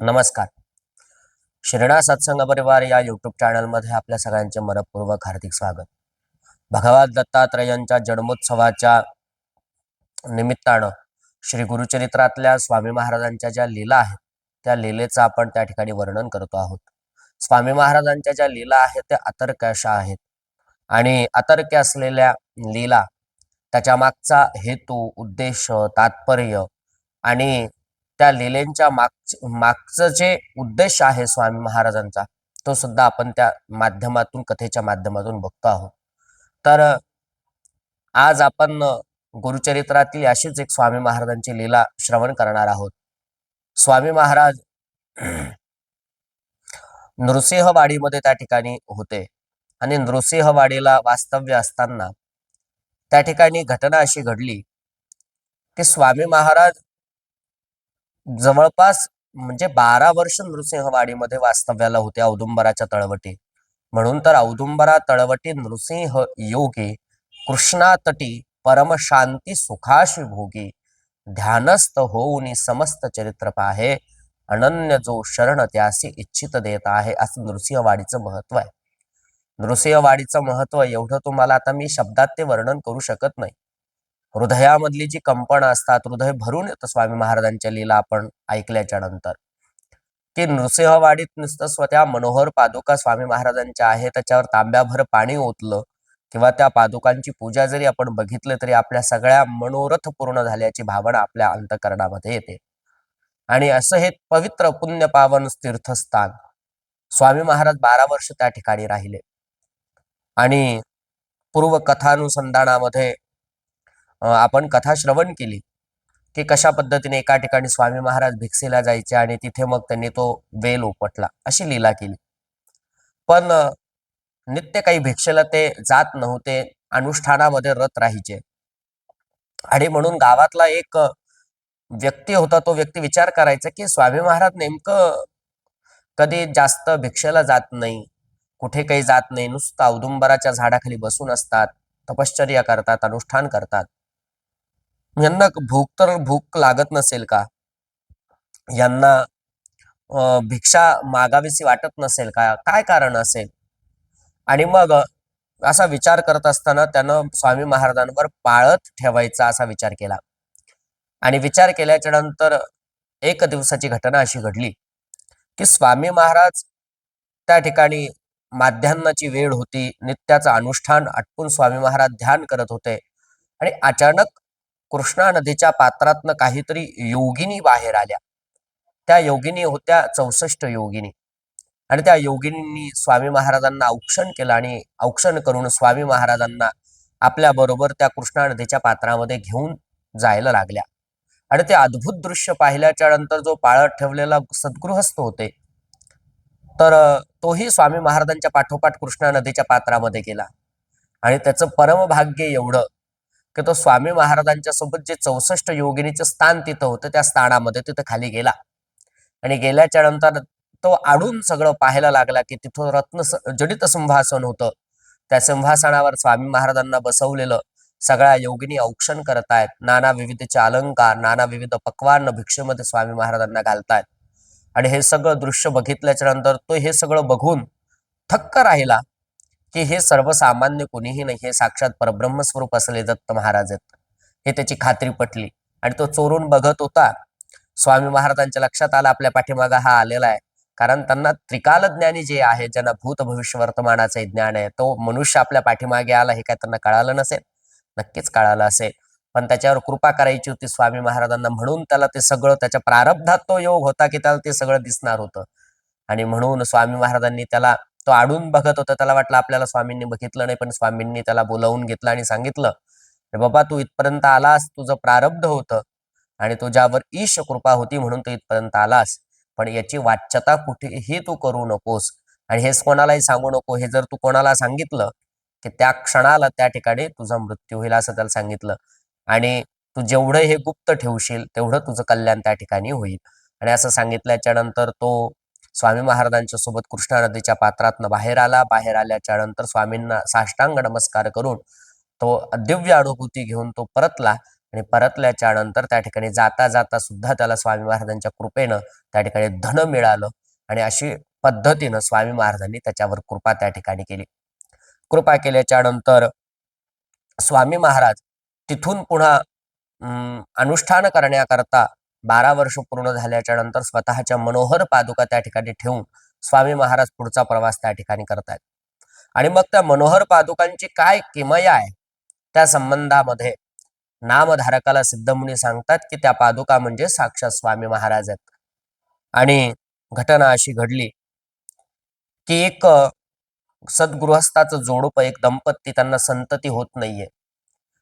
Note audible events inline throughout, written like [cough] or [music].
नमस्कार. श्रीणा सत्संग परिवार या युट्यूब चॅनलमध्ये आपल्या सगळ्यांचे मनपूर्वक हार्दिक स्वागत. भगवान दत्तात्रयांच्या जन्मोत्सवाच्या निमित्तानं श्री गुरुचरित्रातल्या स्वामी महाराजांच्या ज्या लीला आहेत त्या लीलेचं आपण त्या ठिकाणी वर्णन करतो आहोत. स्वामी महाराजांच्या ज्या लीला आहेत त्या अतर्क अशा आहेत. आणि अतर्क असलेल्या लीला त्याच्या मागचा हेतू उद्देश तात्पर्य आणि त्या लीलेंच्या माग मागचं जे उद्देश आहे स्वामी महाराजांचा तो सुद्धा आपण त्या माध्यमातून कथेच्या माध्यमातून बघतो आहोत. तर आज आपण गुरुचरित्रातील अशीच एक स्वामी महाराजांची लीला श्रवण करणार आहोत. स्वामी महाराज [clears throat] नृसिंहवाडीमध्ये त्या ठिकाणी होते आणि नृसिंहवाडीला वास्तव्य असताना त्या ठिकाणी घटना अशी घडली की स्वामी महाराज जवळपास म्हणजे बारा वर्ष नृसिंहवाडीमध्ये वास्तव्याला होते औदुंबराच्या तळवटी. म्हणून तर औदुंबरा तळवटी नृसिंह योगी कृष्णातटी परमशांती सुखाशी भोगी ध्यानस्थ होऊन समस्त चरित्र पाहे अनन्य जो शरण त्यासी इच्छित देत आहे असं नृसिंहवाडीचं महत्त्व आहे. नृसिंहवाडीचं महत्त्व एवढं तुम्हाला आता मी शब्दात ते वर्णन करू शकत नाही. हृदयामधली जी कंपन असतात हृदय भरून येतं स्वामी महाराजांच्या लीला आपण ऐकल्याच्या नंतर की नृसिंहवाडीत नुसतं स्वतः मनोहर पादुका स्वामी महाराजांच्या आहे त्याच्यावर तांब्याभर पाणी ओतलं किंवा त्या पादुकांची पूजा जरी आपण बघितलं तरी आपल्या सगळ्या मनोरथ पूर्ण झाल्याची भावना आपल्या अंतकरणामध्ये येते. आणि असं हे पवित्र पुण्य पावन तीर्थस्थान स्वामी महाराज बारा वर्ष त्या ठिकाणी राहिले. आणि पूर्व कथानुसंधानामध्ये आपण कथा श्रवण केली. की कशा पद्धतीने एका ठिकाणी स्वामी महाराज भिक्षेला जायचे आणि तिथे मग त्यांनी तो वेल उपटला अशी लीला केली. पण नित्य काही भिक्षेला ते जात नव्हते अनुष्ठानामध्ये रत राहायचे. आणि म्हणून गावातला एक व्यक्ती होता तो व्यक्ती विचार करायचा की स्वामी महाराज नेमकं कधी जास्त भिक्षेला जात नाही कुठे काही जात नाही नुसतं औदुंबराच्या झाडाखाली बसून असतात तपश्चर्या करतात अनुष्ठान करतात. यांना भूक तर भूक लागत नसेल का? यांना भिक्षा मागावीशी वाटत नसेल का? काय कारण असेल? आणि मग असा विचार करत असताना त्यानं स्वामी महाराजांवर पाळत ठेवायचा असा विचार केला. आणि विचार केल्याच्यानंतर एक दिवसाची घटना अशी घडली की स्वामी महाराज त्या ठिकाणी माध्यान्नाची वेळ होती नित्याचं अनुष्ठान आटपून स्वामी महाराज ध्यान करत होते. आणि अचानक कृष्णा नदीच्या पात्रातनं काहीतरी योगिनी बाहेर आल्या. त्या योगिनी होत्या चौसष्ट योगिनी. आणि त्या योगिनींनी स्वामी महाराजांना औक्षण केलं आणि औक्षण करून स्वामी महाराजांना आपल्या बरोबर त्या कृष्णा नदीच्या पात्रामध्ये घेऊन जायला लागल्या. आणि ते अद्भुत दृश्य पाहिल्याच्या नंतर जो पाळत ठेवलेला सद्गृहस्थ होते तर तोही स्वामी महाराजांच्या पाठोपाठ कृष्णा नदीच्या पात्रामध्ये गेला. आणि त्याचं परमभाग्य एवढं की तो स्वामी महाराजांच्या सोबत जे चौसष्ट योगिनीचं स्थान तिथं होतं त्या स्थानामध्ये तिथं खाली गेला. आणि गेल्याच्यानंतर तो आडून सगळं पाहायला लागला की तिथं रत्न जडित सिंहासन होतं. त्या सिंहासनावर स्वामी महाराजांना बसवलेलं सगळ्या योगिनी औक्षण करतायत. नाना विविधचे अलंकार नाना विविध पक्वान भिक्षेमध्ये स्वामी महाराजांना घालतायत. आणि हे सगळं दृश्य बघितल्याच्या नंतर तो हे सगळं बघून थक्क राहिला. की हे सर्वसामान्य कोणीही नाही हे साक्षात परब्रह्मस्वरूप असले दत्त महाराज आहेत. हे त्याची खात्री पटली आणि तो चोरून बघत होता. स्वामी महाराजांच्या लक्षात आला आपल्या पाठीमागा हा आलेला आहे. कारण त्यांना त्रिकाल ज्ञानी जे आहे ज्यांना भूत भविष्य वर्तमानाचे ज्ञान आहे तो मनुष्य आपल्या पाठीमागे आला हे काय त्यांना कळालं नसेल? नक्कीच कळालं असेल. पण त्याच्यावर कृपा करायची होती स्वामी महाराजांना म्हणून त्याला ते सगळं त्याच्या प्रारब्धात तो योग होता की त्याला ते सगळं दिसणार होतं. आणि म्हणून स्वामी महाराजांनी त्याला तो आडून बघत होता. त्याला वाटलं आपल्याला स्वामींनी बघितलं नाही पण स्वामींनी त्याला बोलावून घेतलं आणि सांगितलं बाबा तू इथपर्यंत आलास तुझं प्रारब्ध होतं आणि तुझ्यावर ईश कृपा होती म्हणून तू इथपर्यंत आलास. पण याची वाच्यता कुठेही तू करू नकोस आणि हेच कोणालाही सांगू नको. हे जर तू कोणाला सांगितलं की त्या क्षणाला त्या ठिकाणी तुझा मृत्यू होईल असं त्याला सांगितलं आणि तू जेवढं हे गुप्त ठेवशील तेवढं तुझं कल्याण त्या ठिकाणी होईल. आणि असं सांगितल्याच्या नंतर तो स्वामी महाराजांच्या सोबत कृष्णा नदीच्या पात्रातनं बाहेर आला. बाहेर आल्याच्यानंतर स्वामींना साष्टांग नमस्कार करून तो दिव्य अनुभूती घेऊन तो परतला आणि परतल्याच्या नंतर त्या ठिकाणी जाता जाता सुद्धा त्याला स्वामी महाराजांच्या कृपेनं त्या ठिकाणी धन मिळालं आणि अशी पद्धतीनं स्वामी महाराजांनी त्याच्यावर कृपा त्या ठिकाणी केली. कृपा केल्याच्यानंतर स्वामी महाराज तिथून पुन्हा अं, अनुष्ठान करण्याकरता बारा वर्ष पूर्ण झाल्याच्यानंतर स्वतःच्या मनोहर पादुका त्या ठिकाणी ठेवून स्वामी महाराज पुढचा प्रवास त्या ठिकाणी करतायत. आणि मग त्या मनोहर पादुकांची काय किमया आहे? त्या संबंधामध्ये नामधारकाला सिद्धमुनी सांगतात की त्या पादुका म्हणजे साक्षात स्वामी महाराज आहेत. आणि घटना अशी घडली की एक सद्गृहस्थाचं जोडप एक दंपती त्यांना संतती होत नाहीये.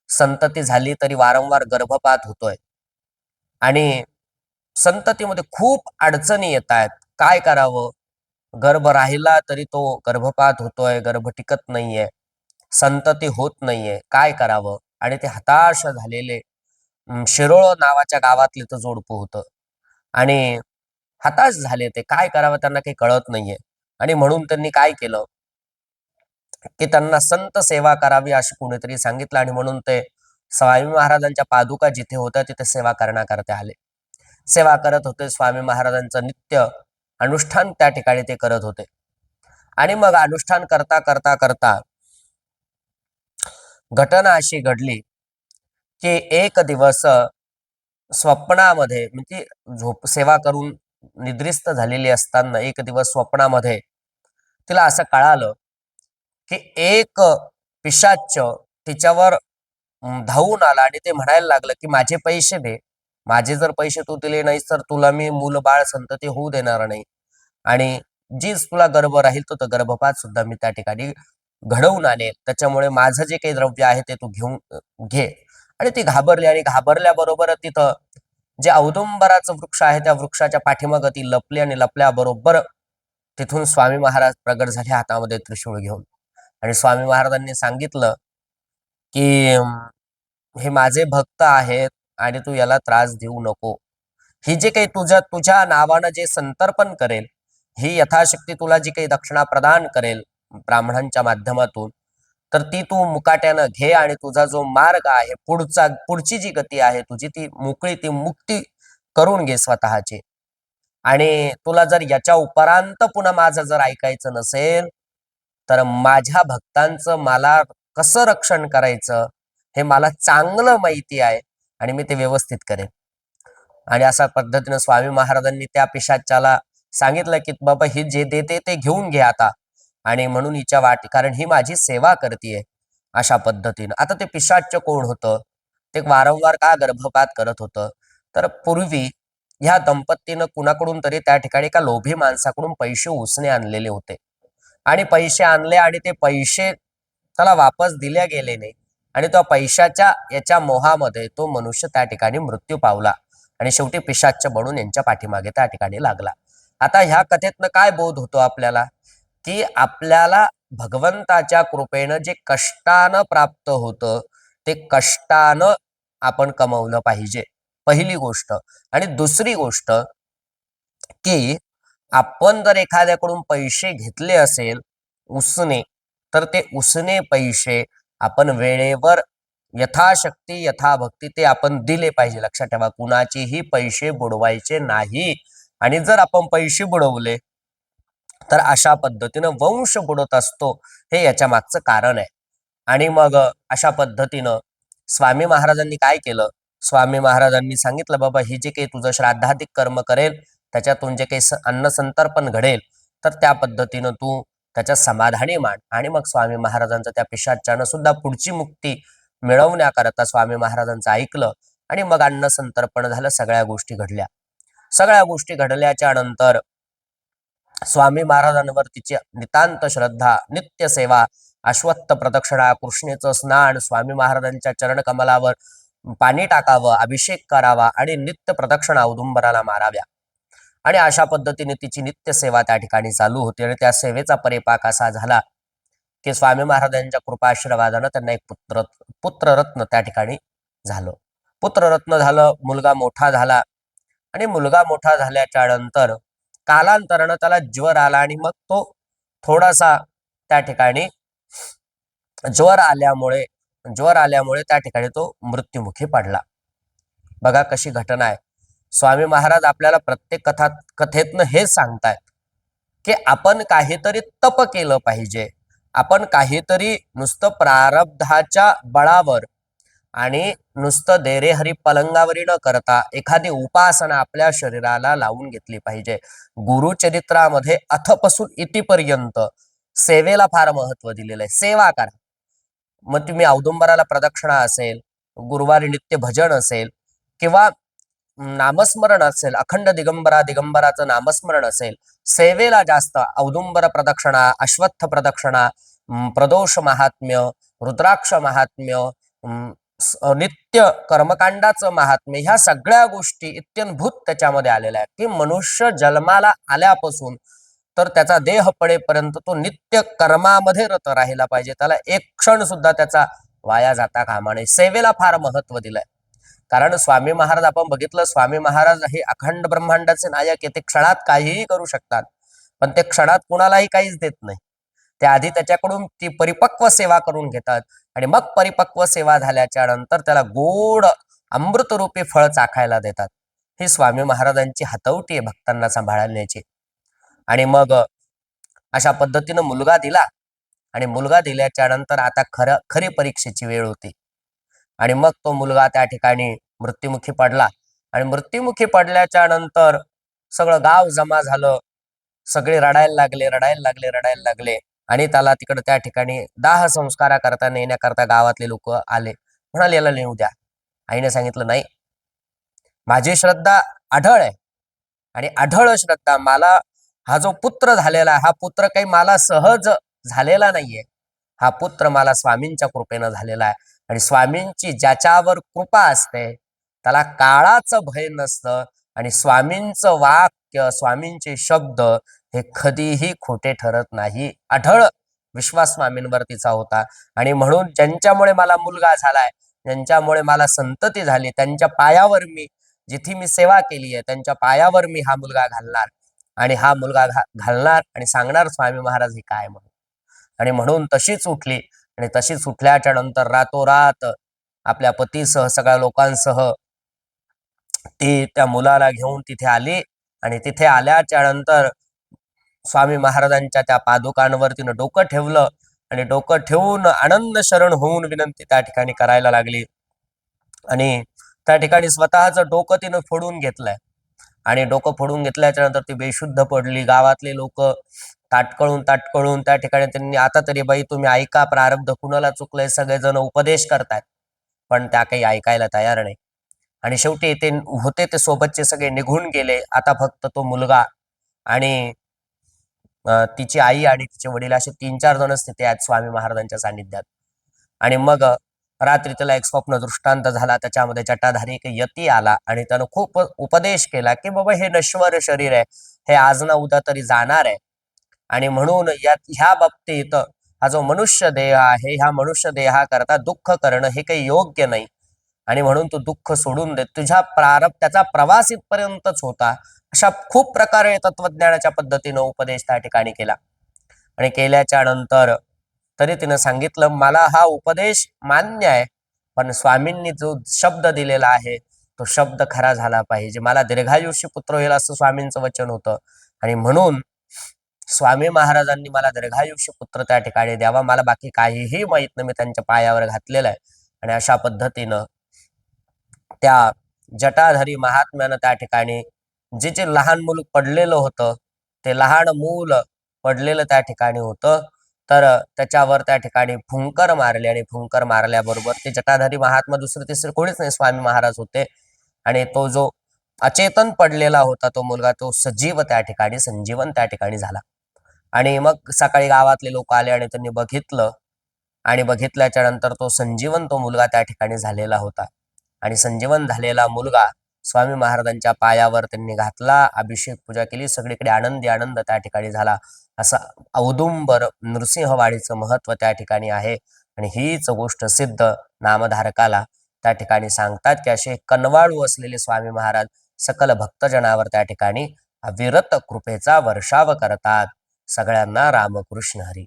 संतती झाली तरी वारंवार गर्भपात होतोय. आणि संततीमध्ये खूप अडचणी येत आहेत काय करावं? गर्भ राहिला तरी तो गर्भपात होतोय गर्भ टिकत नाहीये. संतती होत नाहीये. काय करावं? आणि ते हताश झालेले शिरोळ नावाच्या गावातले तर जोडपं होतं. आणि हताश झाले ते. काय करावं त्यांना काही कळत नाहीये. आणि म्हणून त्यांनी काय केलं? की त्यांना संत सेवा करावी अशी कोणीतरी सांगितलं आणि म्हणून ते स्वामी महाराजांच्या पादुका जिथे होत्या तिथे सेवा करण्याकरता आले. सेवा करत होते स्वामी महाराजांचं नित्य अनुष्ठान त्या ठिकाणी ते करत होते. आणि मग अनुष्ठान करता करता करता घटना अशी घडली की एक दिवस स्वप्नामध्ये म्हणजे झोप सेवा करून निद्रिस्त झालेली असताना एक दिवस स्वप्नामध्ये तिला असं कळालं की एक पिशाच तिच्यावर धावून आला आणि ते म्हणायला लागलं की माझे पैसे दे. माझे जर पैसे तू दिले नाहीस तर तुला मी मूल बाळ संतती होऊ देणार नाही. आणि जीच तुला गर्भ राहील तो तर गर्भपात सुद्धा मी त्या ठिकाणी घडवून आणेल त्याच्यामुळे माझं जे काही द्रव्य आहे ते तू घेऊन घे. आणि ती घाबरली आणि घाबरल्याबरोबर तिथं जे औदुंबराचं वृक्ष आहे त्या वृक्षाच्या पाठीमागं ती लपली आणि लपल्याबरोबर तिथून स्वामी महाराज प्रगट झाले हातामध्ये त्रिशूळ घेऊन. आणि स्वामी महाराजांनी सांगितलं की हे माझे भक्त आहेत आणि तू याला त्रास देऊ नको. ही जे काही तुझ्या तुझ्या नावानं जे संतर्पण करेल ही यथाशक्ती तुला जी काही दक्षिणा प्रदान करेल ब्राह्मणांच्या माध्यमातून तर ती तू मुकाट्यानं घे आणि तुझा जो मार्ग आहे पुढचा पुढची जी गती आहे तुझी ती मोकळी ती मुक्ती करून घे स्वतःची. आणि तुला जर याच्या उपरांत पुन्हा माझं जर ऐकायचं नसेल तर माझ्या भक्तांचं मला कसं रक्षण करायचं हे मला चांगलं माहिती आहे आणि मी ते व्यवस्थित करेन. आणि अशा पद्धतीनं स्वामी महाराजांनी त्या पिशाच्याला सांगितलं की बाबा ही जे देते ते घेऊन घे आता आणि म्हणून हिच्या वाट कारण ही माझी सेवा करते अशा पद्धतीनं. आता ते पिशाच कोण होतं? ते वारंवार का गर्भपात करत होतं? तर पूर्वी ह्या दंपतीनं कुणाकडून तरी त्या ठिकाणी एका लोभी माणसाकडून पैसे उसने आणलेले होते. आणि पैसे आणले आणि ते पैसे त्याला वापस दिल्या गेले नाही आणि तो पैशाच्या याच्या मोहामध्ये तो मनुष्य त्या ठिकाणी मृत्यू पावला. आणि शेवटी पिशाच्च बनून यांच्या पाठीमागे त्या ठिकाणी लागला. आता ह्या कथेतनं काय बोध होतो आपल्याला? की आपल्याला भगवंताच्या कृपेनं जे कष्टानं प्राप्त होतं ते कष्टानं आपण कमवलं पाहिजे. पहिली गोष्ट. आणि दुसरी गोष्ट की आपण जर एखाद्याकडून पैसे घेतले असेल उसने तर ते उसने पैसे आपण वेळेवर यथाशक्ती यथाभक्ती ते आपण दिले पाहिजे. लक्षात ठेवा कुणाचेही पैसे बुडवायचे नाही. आणि जर आपण पैसे बुडवले तर अशा पद्धतीनं वंश बुडत असतो हे याच्या मागचं कारण आहे. आणि मग अशा पद्धतीनं स्वामी महाराजांनी काय केलं? स्वामी महाराजांनी सांगितलं बाबा हे जे काही तुझं श्राद्धाधिक कर्म करेल त्याच्यातून जे काही अन्नसंतर्पण घडेल तर त्या पद्धतीनं तू त्याच्या समाधानी मान आणि मग स्वामी महाराजांचं त्या पिशाच्यानं सुद्धा पुढची मुक्ती मिळवण्याकरता स्वामी महाराजांचं ऐकलं आणि मग अन्न संतर्पण झालं सगळ्या गोष्टी घडल्या. सगळ्या गोष्टी घडल्याच्या नंतर स्वामी महाराजांवर तिची नितांत श्रद्धा नित्य सेवा अश्वत्थ प्रदक्षिणा कृष्णेचं स्नान स्वामी महाराजांच्या चरणकमलावर पाणी टाकावं अभिषेक करावा आणि नित्य प्रदक्षिणा औदुंबराला माराव्या. आणि अशा पद्धतीने तिची नित्य सेवा त्या ठिकाणी चालू होती आणि त्या सेवेचा परिपाक असा झाला की स्वामी महाराजांच्या कृपा आशीर्वादानं त्यांना एक पुत्र पुत्ररत्न त्या ठिकाणी झालं. पुत्ररत्न झालं मुलगा मोठा झाला आणि मुलगा मोठा झाल्याच्यानंतर कालांतरानं त्याला ज्वर आला आणि मग तो थोडासा त्या ठिकाणी ज्वर आल्यामुळे ज्वर आल्यामुळे त्या ठिकाणी तो मृत्युमुखी पडला. बघा कशी घटना आहे. स्वामी महाराज आपल्याला प्रत्येक कथा कथेतनं हेच सांगतायत की आपण काहीतरी तप केलं पाहिजे. आपण काहीतरी नुसतं प्रारब्धाच्या बळावर आणि नुसतं देरेहरी पलंगावरी न करता एखादी उपासना आपल्या शरीराला लावून घेतली पाहिजे. गुरुचरित्रामध्ये अथपासून इतिपर्यंत सेवेला फार महत्त्व दिलेलं आहे. सेवा करा. मग तुम्ही औदुंबराला प्रदक्षिणा असेल गुरुवारी नित्य भजन असेल किंवा नामस्मरण असेल अखंड दिगंबरा दिगंबराचं नामस्मरण असेल सेवेला जास्त औदुंबर प्रदक्षिणा अश्वत्थ प्रदक्षिणा प्रदोष महात्म्य रुद्राक्ष महात्म्य अं, नित्य कर्मकांडाचं महात्म्य ह्या सगळ्या गोष्टी इत्यंभूत त्याच्यामध्ये आलेल्या आहेत. की मनुष्य जन्माला आल्यापासून तर त्याचा देह पडेपर्यंत तो नित्य कर्मामध्ये रत राहिला पाहिजे. त्याला एक क्षण सुद्धा त्याचा वाया जाता कामा नये. सेवेला फार महत्त्व दिलंय. कारण स्वामी महाराज आपण बघितलं स्वामी महाराज हे अखंड ब्रह्मांडाचे नायक आहे. ते क्षणात काहीही करू शकतात पण ते क्षणात कुणालाही काहीच देत नाही. ते आधी त्याच्याकडून ती परिपक्व सेवा करून घेतात आणि मग परिपक्व सेवा झाल्याच्यानंतर त्याला गोड अमृतरूपी फळ चाखायला देतात. ही स्वामी महाराजांची हातवटी आहे भक्तांना सांभाळण्याची. आणि मग अशा पद्धतीनं मुलगा दिला आणि मुलगा दिल्याच्या नंतर आता खरं खरी परीक्षेची वेळ होती. आणि मग तो मुलगा त्या ठिकाणी मृत्युमुखी पडला. आणि मृत्युमुखी पडल्याच्या नंतर सगळं गाव जमा झालं. सगळे रडायला लागले रडायला लागले रडायला लागले. आणि त्याला तिकडे त्या ठिकाणी दाह संस्कारा करता नेण्याकरता गावातले लोक आले. म्हणाले याला नेऊ द्या. आईने सांगितलं नाही. माझी श्रद्धा आढळ आहे. आणि आढळ श्रद्धा मला हा जो पुत्र झालेला आहे हा पुत्र काही मला सहज झालेला नाहीये. हा पुत्र मला स्वामींच्या कृपेनं झालेला आहे. आणि स्वामींची ज्याच्यावर कृपा असते त्याला काळाचं भय नसतं आणि स्वामींचं वाक्य स्वामींचे शब्द हे कधीही खोटे ठरत नाही. आढळ विश्वास स्वामींवर तिचा होता. आणि म्हणून ज्यांच्यामुळे मला मुलगा झालाय ज्यांच्यामुळे मला संतती झाली त्यांच्या पायावर मी जिथे मी सेवा केली आहे त्यांच्या पायावर मी हा मुलगा घालणार. आणि हा मुलगा घालणार आणि सांगणार स्वामी महाराज हे काय म्हणून. आणि म्हणून तशीच उठली. आणि तशीच उठल्याच्या नंतर रातोरात आपल्या पतीसह सगळ्या लोकांसह ती त्या मुलाला घेऊन तिथे आली. आणि तिथे आल्याच्यानंतर स्वामी महाराजांच्या त्या पादुकांवर तिनं डोकं ठेवलं. आणि डोकं ठेवून आनंद शरण होऊन विनंती त्या ठिकाणी करायला लागली. आणि त्या ठिकाणी स्वतःच डोकं तिनं फोडून घेतलंय. आणि डोकं फोडून घेतल्याच्या नंतर ती बेशुद्ध पडली. गावातले लोक ताटकळून ताटकळून त्या ठिकाणी त्यांनी आता तरी बाई तुम्ही ऐका प्रारब्ध कुणाला चुकलंय सगळेजण उपदेश करतायत. पण त्या काही ऐकायला तयार नाही. आणि शेवटी ते होते ते सोबतचे सगळे निघून गेले. आता फक्त तो मुलगा आणि तिची आई आणि तिचे वडील असे तीन चार जणच तिथे आहेत स्वामी महाराजांच्या सान्निध्यात आणि मग रात्री त्याला एक स्वप्न दृष्टांत झाला. त्याच्यामध्ये जटाधारी एक यती आला आणि त्यानं खूप उपदेश केला की बाबा हे नश्वर शरीर आहे. हे आज ना उद्या तरी जाणार आहे. आणि म्हणून या ह्या बाबतीत हा जो मनुष्य देह आहे ह्या मनुष्य देहाकरता दुःख करणं हे काही योग्य नाही. आणि म्हणून तू दुःख सोडून दे. तुझ्या प्रारंभ त्याचा प्रवास इथपर्यंतच होता. अशा खूप प्रकारे तत्वज्ञानाच्या पद्धतीनं उपदेश त्या ठिकाणी केला. आणि केल्याच्यानंतर तरी तिनं सांगितलं मला हा उपदेश मान्य आहे पण स्वामींनी जो शब्द दिलेला आहे तो शब्द खरा झाला पाहिजे. मला दीर्घायुष्य पुत्र होईल असं स्वामींचं वचन होतं. आणि म्हणून स्वामी महाराजांनी मला दीर्घायुष्य पुत्र त्या ठिकाणी द्यावा. मला बाकी काहीही माहीत नाही. मी त्यांच्या पायावर घातलेलं आहे. आणि अशा पद्धतीनं त्या जटाधारी महात्म्यानं त्या ठिकाणी जे जे लहान मूल पडलेलं होतं ते लहान मूल पडलेलं त्या ठिकाणी होतं. तर त्याच्यावर त्या ठिकाणी फुंकर मारले आणि फुंकर मारल्याबरोबर ते जटाधारी महात्मा दुसरे तिसरे कोणीच नाही. स्वामी महाराज होते. आणि तो जो अचेतन पडलेला होता तो मुलगा तो सजीव त्या ठिकाणी संजीवन त्या ठिकाणी झाला. आणि मग सकाळी गावातले लोक आले आणि त्यांनी बघितलं. आणि बघितल्याच्या नंतर तो संजीवन तो मुलगा त्या ठिकाणी झालेला होता. आणि संजीवन झालेला मुलगा स्वामी महाराजांच्या पायावर त्यांनी घातला अभिषेक पूजा केली सगळीकडे आनंदी आनंद त्या ठिकाणी झाला. असं औदुंबर नृसिंहवाडीचं महत्त्व त्या ठिकाणी आहे. आणि हीच गोष्ट सिद्ध नामधारकाला त्या ठिकाणी सांगतात की असे कनवाळू असलेले स्वामी महाराज सकल भक्तजनावर त्या ठिकाणी अविरत कृपेचा वर्षाव करतात. सगळ्यांना रामकृष्ण हरी.